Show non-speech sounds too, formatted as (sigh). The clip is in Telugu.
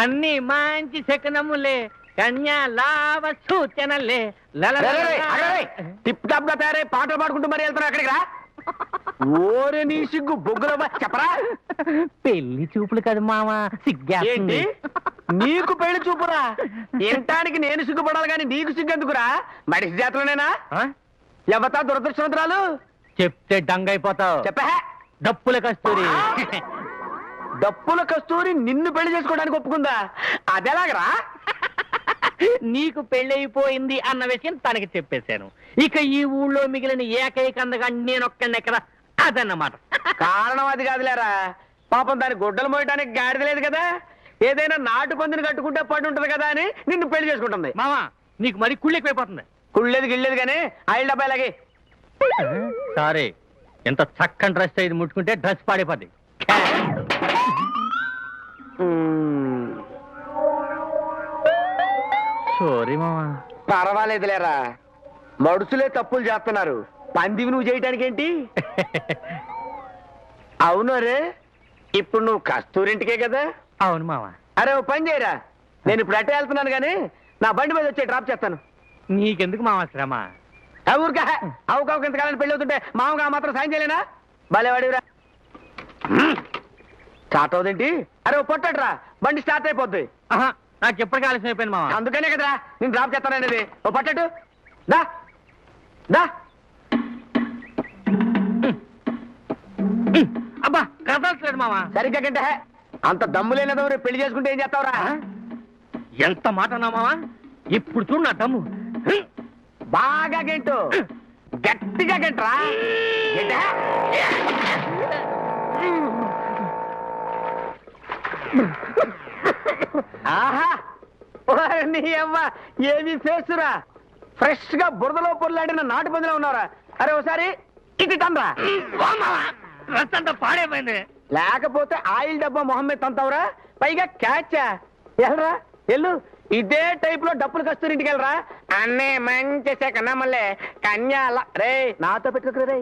అన్ని మంచి శకనములే కన్యా లావ సూచనలే. టిప్ టాప్గా తయారై పాటలు పాడుకుంటూ మరి వెళ్తున్నావు అక్కడికి రా. ఓరే నీ సిగ్గు బొగ్గుల చెప్పరా? పెళ్ళి చూపులు కదా మామ ఏంటి? సిగ్గేస్తుంది నీకు పెళ్ళి చూపురా? వినటానికి నేను సిగ్గుపడాలి కానీ నీకు సిగ్గెందుకురా? మడిసి జాతలోనేనా? ఎవతా దురదృష్టవంతురాలు? చెప్తే డంగైపోతావు. చెప్పా. డప్పుల కస్తూరి. డప్పుల కస్తూరి నిన్ను పెళ్ళి చేసుకోవడానికి ఒప్పుకుందా? అదెలాగరా నీకు పెళ్ళైపోయింది అన్న విషయం తనకి చెప్పేశాను. ఇక ఈ ఊళ్ళో మిగిలిన ఏకైక అందగా నేనొక్కడిని ఎక్కడ? అదన్నమాట. కారణం అది కాదులేరా. పాపం దాని గుడ్డలు మోయటానికి గాడిద లేదు కదా. ఏదైనా నాటు పందిని కట్టుకుంటే పడి ఉంటది కదా అని నిన్ను పెళ్ళి చేసుకుంటుంది. మామ నీకు మరి కుళ్ళెక్కువైపోతుంది కుళ్ళేది గిళ్ళేది కానీ ఆయిల్ డబ్బా ఇలాగే. సారీ. ఎంత చక్కని డ్రెస్ ఇది ముట్టుకుంటే డ్రెస్ పాడైపోద్ది. సారీ మామా. పర్వాలేదులేరా. మడుసులే తప్పులు చేస్తున్నారు. పందివి నువ్వు చేయటానికి ఏంటి (laughs) అవును రే ఇప్పుడు నువ్వు కస్తూరింటికే కదా? అవును మామ. అరే ఓ పని చేయరా. నేను ఇప్పుడు అట్టే వెళ్తున్నాను కానీ నా బండి మీద వచ్చి డ్రాప్ చేస్తాను. నీకెందుకు మామ శ్రమ? ఊరికా అవుకు అవుకు ఇంతకాలం పెళ్ళి అవుతుంటే మామగా మాత్రం సాయం చేయలేనా? భలే వాడివిరా స్టార్ట్ అవుదేంటి? అరే ఓ పొట్టట్రా బండి స్టార్ట్ అయిపోద్ది. ఆహా, నాకు ఎప్పటికీ ఆలస్యం అయిపోయింది మామ అందుకనే కదరా నేను డ్రాప్ చేస్తాననేది ఓ పట్టట్టు. దా. దా. అబ్బా కదలట్లేదు మామ సరిగ్గా గంటే అంత దమ్ము లేనిదో రేపు పెళ్ళి చేసుకుంటే ఏం చేస్తావురా? ఎంత మాట అన్నావు మామ ఇప్పుడు చూడు నా దమ్ము. బాగా గెంటు. గట్టిగా గంటరా? గంటే? ఆహా! నీ అవ్వ ఏమి ఫేసురా ఫ్రెష్గా బురదలో పొరలాడిన నాటు పందిలో ఉన్నారా అరే ఒకసారి ఇటు డ్రెస్ అంతా పాడైపోయింది. లేకపోతే ఆయిల్ డబ్బా మొహమ్మద్ తంతావురా? పైగా క్యాచా. ఎల్రా ఎల్లు ఇదే టైప్లో డబ్బులు కస్తూరి ఇంటికి వెళ్ళరా అన్నే మంచి సెకన్నా మళ్ళీ కన్యాల రే నాతో పెట్టుకురా రే.